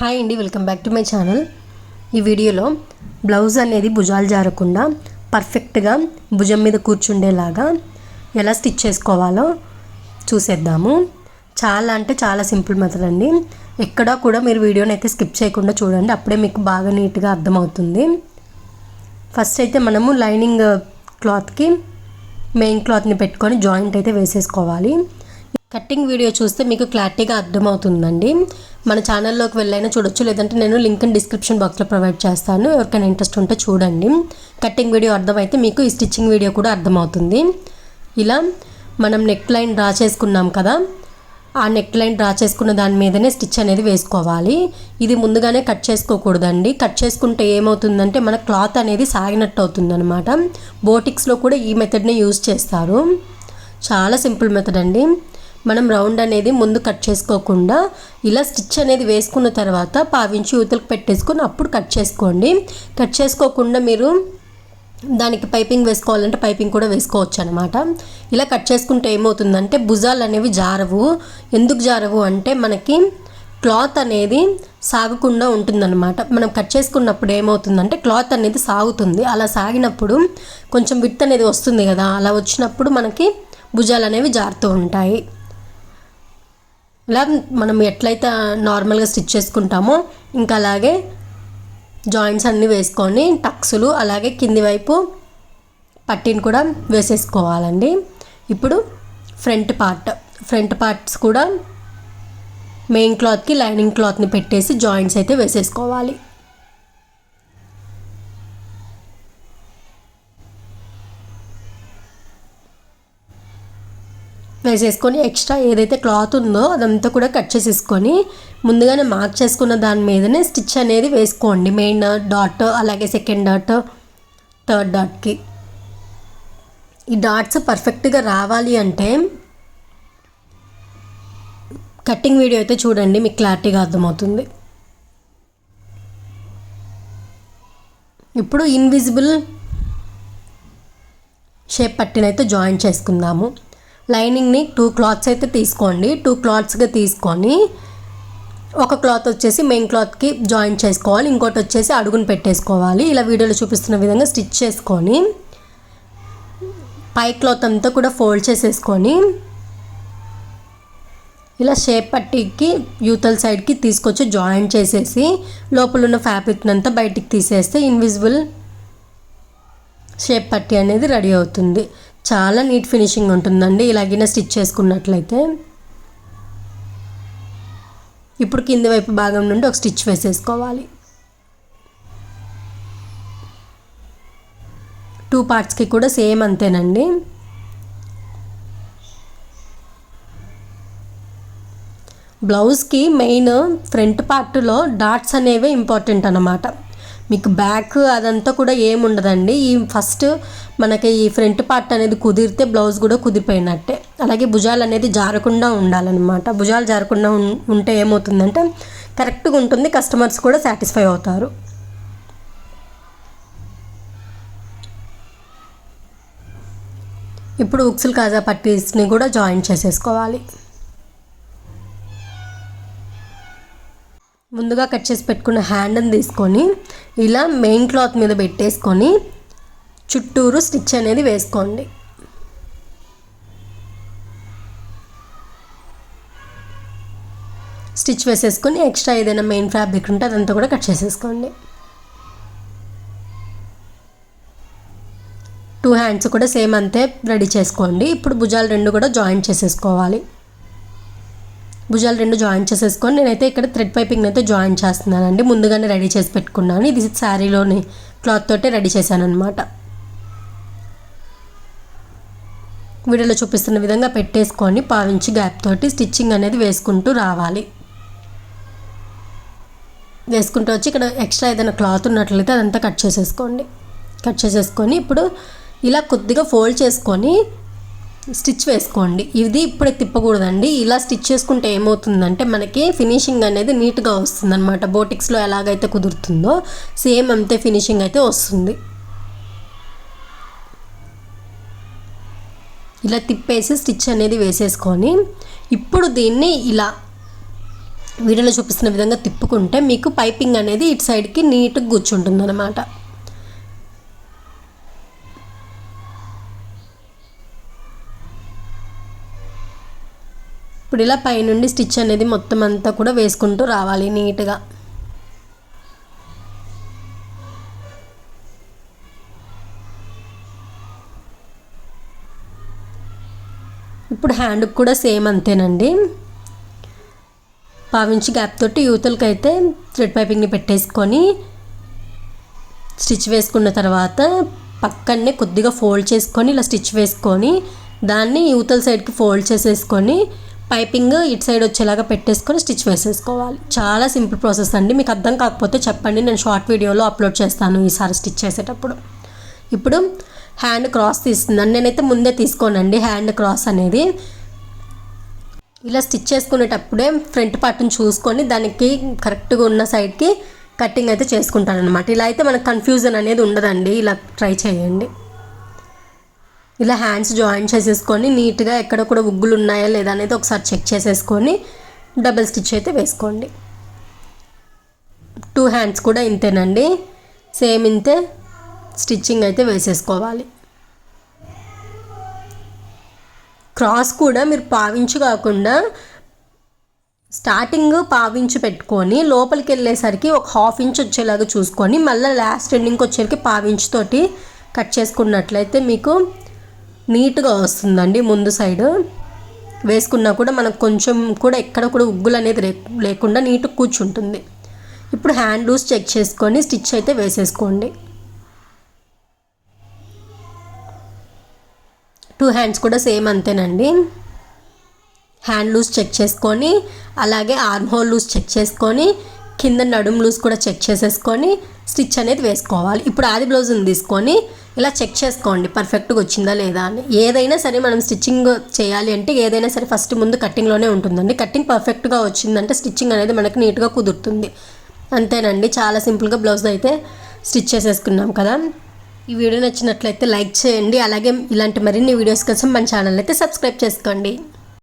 Hi అండి welcome back to my channel. ఈ వీడియోలో బ్లౌజ్ అనేది భుజాలు జారకుండా పర్ఫెక్ట్గా భుజం మీద కూర్చుండేలాగా ఎలా స్టిచ్ చేసుకోవాలో చూసేద్దాము. చాలా అంటే చాలా సింపుల్ మెథడ్ అండి. ఎక్కడా కూడా మీరు వీడియోని అయితే స్కిప్ చేయకుండా చూడండి అప్పుడే మీకు బాగా నీట్గా అర్థమవుతుంది. ఫస్ట్ అయితే మనము లైనింగ్ క్లాత్కి మెయిన్ క్లాత్ని పెట్టుకొని జాయింట్ అయితే వేసేసుకోవాలి. కటింగ్ వీడియో చూస్తే మీకు క్లారిటీగా అర్థమవుతుందండి. మన ఛానల్లోకి వెళ్ళైనా చూడొచ్చు లేదంటే నేను లింక్ డిస్క్రిప్షన్ బాక్స్లో ప్రొవైడ్ చేస్తాను. ఎవరికైనా ఇంట్రెస్ట్ ఉంటే చూడండి. కటింగ్ వీడియో అర్థమైతే మీకు ఈ స్టిచ్చింగ్ వీడియో కూడా అర్థమవుతుంది. ఇలా మనం నెక్ లైన్ డ్రా చేసుకున్నాం కదా ఆ నెక్ లైన్ డ్రా చేసుకున్న దాని మీదనే స్టిచ్ అనేది వేసుకోవాలి. ఇది ముందుగానే కట్ చేసుకోకూడదండి. కట్ చేసుకుంటే ఏమవుతుందంటే మన క్లాత్ అనేది సాగినట్టు అవుతుంది అనమాట బోటిక్స్లో కూడా ఈ మెథడ్ని యూజ్ చేస్తారు. చాలా సింపుల్ మెథడ్ అండి. మనం రౌండ్ అనేది ముందు కట్ చేసుకోకుండా ఇలా స్టిచ్ అనేది వేసుకున్న తర్వాత పావించి యూతలకు పెట్టేసుకొని అప్పుడు కట్ చేసుకోండి. కట్ చేసుకోకుండా మీరు దానికి పైపింగ్ వేసుకోవాలంటే పైపింగ్ కూడా వేసుకోవచ్చు అనమాట ఇలా కట్ చేసుకుంటే ఏమవుతుందంటే భుజాలు అనేవి జారవు. ఎందుకు జారవు అంటే మనకి క్లాత్ అనేది సాగకుండా ఉంటుందన్నమాట. మనం కట్ చేసుకున్నప్పుడు ఏమవుతుందంటే క్లాత్ అనేది సాగుతుంది. అలా సాగినప్పుడు కొంచెం విత్ అనేది వస్తుంది కదా. అలా వచ్చినప్పుడు మనకి భుజాలు అనేవి జారుతూ ఉంటాయి. ఇలా మనం ఎట్లయితే నార్మల్గా స్టిచ్ చేసుకుంటామో ఇంకా అలాగే జాయింట్స్ అన్నీ వేసుకొని టక్స్లు అలాగే కింది వైపు పట్టీని కూడా వేసేసుకోవాలండి. ఇప్పుడు ఫ్రంట్ పార్ట్ ఫ్రంట్ పార్ట్స్ కూడా మెయిన్ క్లాత్కి లైనింగ్ క్లాత్ని పెట్టేసి జాయింట్స్ అయితే వేసేసుకోవాలి. వేసేసుకొని ఎక్స్ట్రా ఏదైతే క్లాత్ ఉందో అదంతా కూడా కట్ చేసేసుకొని ముందుగానే మార్క్ చేసుకున్న దాని మీదనే స్టిచ్ అనేది వేసుకోండి. మెయిన్ డాట్ అలాగే సెకండ్ డాట్ థర్డ్ డాట్కి ఈ డాట్స్ పర్ఫెక్ట్గా రావాలి అంటే కటింగ్ వీడియో అయితే చూడండి మీకు క్లారిటీగా అర్థమవుతుంది. ఇప్పుడు ఇన్విజిబుల్ షేప్ పట్టినైతే జాయిన్ చేసుకుందాము. లైనింగ్ని టూ క్లాత్స్ అయితే తీసుకోండి. టూ క్లాత్స్గా తీసుకొని ఒక క్లాత్ వచ్చేసి మెయిన్ క్లాత్కి జాయిన్ చేసుకోవాలి. ఇంకోటి వచ్చేసి అడుగును పెట్టేసుకోవాలి. ఇలా వీడియోలో చూపిస్తున్న విధంగా స్టిచ్ చేసుకొని పై క్లాత్ అంతా కూడా ఫోల్డ్ చేసేసుకొని ఇలా షేప్ పట్టీకి యూతల్ సైడ్కి తీసుకొచ్చి జాయిన్ చేసేసి లోపల ఉన్న ఫ్యాబ్రిక్ అంతా బయటికి తీసేస్తే ఇన్విజిబుల్ షేప్ పట్టి అనేది రెడీ అవుతుంది. చాలా నీట్ ఫినిషింగ్ ఉంటుందండి. ఇలాగిన స్టిచ్ చేసుకున్నట్లయితే. ఇప్పుడు కింది వైపు భాగం నుండి ఒక స్టిచ్ వేసేసుకోవాలి. టూ పార్ట్స్కి కూడా సేమ్ అంతేనండి. బ్లౌజ్కి మెయిన్ ఫ్రంట్ పార్ట్లో డాట్స్ అనేవి ఇంపార్టెంట్ అన్నమాట. మీకు బ్యాక్ అదంతా కూడా ఏముండదండి. ఈ ఫస్ట్ మనకి ఈ ఫ్రంట్ పార్ట్ అనేది కుదిరితే బ్లౌజ్ కూడా కుదిరిపోయినట్టే. అలాగే భుజాలు అనేది జారకుండా ఉండాలన్నమాట. భుజాలు జారకుండా ఉంటే ఏమవుతుందంటే కరెక్ట్గా ఉంటుంది కస్టమర్స్ కూడా సాటిస్ఫై అవుతారు. ఇప్పుడు ఉక్సుల్ కాజా పట్టీస్ని కూడా జాయిన్ చేసేసుకోవాలి. ముందుగా కట్ చేసి పెట్టుకున్న హ్యాండ్ని తీసుకొని ఇలా మెయిన్ క్లాత్ మీద పెట్టేసుకొని చుట్టూరు స్టిచ్ అనేది వేసుకోండి. స్టిచ్ వేసేసుకొని ఎక్స్ట్రా ఏదైనా మెయిన్ ఫ్యాబ్రిక్ ఉంటే అదంతా కూడా కట్ చేసేసుకోండి. టూ హ్యాండ్స్ కూడా సేమ్ అంతే రెడీ చేసుకోండి. ఇప్పుడు భుజాలు రెండు కూడా జాయింట్ చేసేసుకోవాలి. భుజాలు రెండు జాయిన్ చేసేసుకొని నేనైతే ఇక్కడ థ్రెడ్ పైపింగ్ అయితే జాయిన్ చేస్తున్నానండి. ముందుగానే రెడీ చేసి పెట్టుకున్నాను. ఇది శారీలోని క్లాత్ తోటే రెడీ చేశాను అనమాట వీడియోలో చూపిస్తున్న విధంగా పెట్టేసుకొని పావించి గ్యాప్ తోటి స్టిచ్చింగ్ అనేది వేసుకుంటూ రావాలి. వేసుకుంటూ వచ్చి ఇక్కడ ఎక్స్ట్రా ఏదైనా క్లాత్ ఉన్నట్లయితే అదంతా కట్ చేసేసుకోండి. కట్ చేసేసుకొని ఇప్పుడు ఇలా కొద్దిగా ఫోల్డ్ చేసుకొని స్టిచ్ వేసుకోండి. ఇది ఇప్పుడే తిప్పకూడదండి. ఇలా స్టిచ్ చేసుకుంటే ఏమవుతుందంటే మనకి ఫినిషింగ్ అనేది నీట్గా వస్తుంది అనమాట బోటిక్స్లో ఎలాగైతే కుదురుతుందో సేమ్ అంతే ఫినిషింగ్ అయితే వస్తుంది. ఇలా తిప్పేసి స్టిచ్ అనేది వేసేసుకొని ఇప్పుడు దీన్ని ఇలా వీడియోలో చూపిస్తున్న విధంగా తిప్పుకుంటే మీకు పైపింగ్ అనేది ఇటు సైడ్కి నీట్గా కూర్చుంటుంది అనమాట ఇప్పుడు ఇలా పైనుండి స్టిచ్ అనేది మొత్తం అంతా కూడా వేసుకుంటూ రావాలి నీట్గా. ఇప్పుడు హ్యాండ్కి కూడా సేమ్ అంతేనండి. పావించి గ్యాప్ తోటి యూతులకి అయితే థ్రెడ్ పైపింగ్ని పెట్టేసుకొని స్టిచ్ వేసుకున్న తర్వాత పక్కనే కొద్దిగా ఫోల్డ్ చేసుకొని ఇలా స్టిచ్ వేసుకొని దాన్ని యూతల సైడ్కి ఫోల్డ్ చేసేసుకొని పైపింగ్ ఇటు సైడ్ వచ్చేలాగా పెట్టేసుకొని స్టిచ్ వేసేసుకోవాలి. చాలా సింపుల్ ప్రాసెస్ అండి. మీకు అర్థం కాకపోతే చెప్పండి. నేను షార్ట్ వీడియోలో అప్లోడ్ చేస్తాను ఈసారి స్టిచ్ చేసేటప్పుడు. ఇప్పుడు హ్యాండ్ క్రాస్ తీస్తున్నాను. నేనైతే ముందే తీసుకోనండి హ్యాండ్ క్రాస్ అనేది. ఇలా స్టిచ్ చేసుకునేటప్పుడే ఫ్రంట్ పార్ట్ని చూసుకొని దానికి కరెక్ట్గా ఉన్న సైడ్కి కట్టింగ్ అయితే చేసుకుంటాను అనమాట ఇలా అయితే మనకు కన్ఫ్యూజన్ అనేది ఉండదండి. ఇలా ట్రై చేయండి. ఇలా హ్యాండ్స్ జాయిన్ చేసేసుకొని నీట్గా ఎక్కడ కూడా ఉగ్గులు ఉన్నాయా లేదా అనేది ఒకసారి చెక్ చేసేసుకొని డబుల్ స్టిచ్ అయితే వేసుకోండి. టూ హ్యాండ్స్ కూడా ఇంతేనండి. సేమ్ ఇంతే. స్టిచ్చింగ్ అయితే వేసేసుకోవాలి. క్రాస్ కూడా మీరు పావించు కాకుండా స్టార్టింగ్ పావించి పెట్టుకొని లోపలికి వెళ్ళేసరికి ఒక హాఫ్ ఇంచ్ వచ్చేలాగా చూసుకొని మళ్ళీ లాస్ట్ ఎండింగ్కి వచ్చేసరికి పావించుతోటి కట్ చేసుకున్నట్లయితే మీకు నీట్గా వస్తుందండి ముందు సైడ్. వేసుకున్నా కూడా మనకు కొంచెం కూడా ఎక్కడ కూడా ఉగ్గులు అనేది లేకుండా నీట్గా కూర్చుంటుంది. ఇప్పుడు హ్యాండ్ లూస్ చెక్ చేసుకొని స్టిచ్ అయితే వేసేసుకోండి. టూ హ్యాండ్స్ కూడా సేమ్ అంతేనండి. హ్యాండ్ లూస్ చెక్ చేసుకొని అలాగే ఆర్మ్ హోల్ లూస్ చెక్ చేసుకొని కింద నడుం లూజ్ కూడా చెక్ చేసేసుకొని స్టిచ్ అనేది వేసుకోవాలి. ఇప్పుడు ఆది బ్లౌజ్ని తీసుకొని ఇలా చెక్ చేసుకోండి పర్ఫెక్ట్గా వచ్చిందా లేదా అని. ఏదైనా సరే మనం స్టిచ్చింగ్ చేయాలి అంటే ఏదైనా సరే ఫస్ట్ ముందు కట్టింగ్లోనే ఉంటుందండి. కట్టింగ్ పర్ఫెక్ట్గా వచ్చిందంటే స్టిచ్చింగ్ అనేది మనకి నీట్గా కుదురుతుంది. అంతేనండి. చాలా సింపుల్గా బ్లౌజ్ అయితే స్టిచ్ చేసేసుకున్నాం కదా. ఈ వీడియో నచ్చినట్లయితే లైక్ చేయండి. అలాగే ఇలాంటి మరిన్ని వీడియోస్ కోసం మన ఛానల్ అయితే సబ్స్క్రైబ్ చేసుకోండి.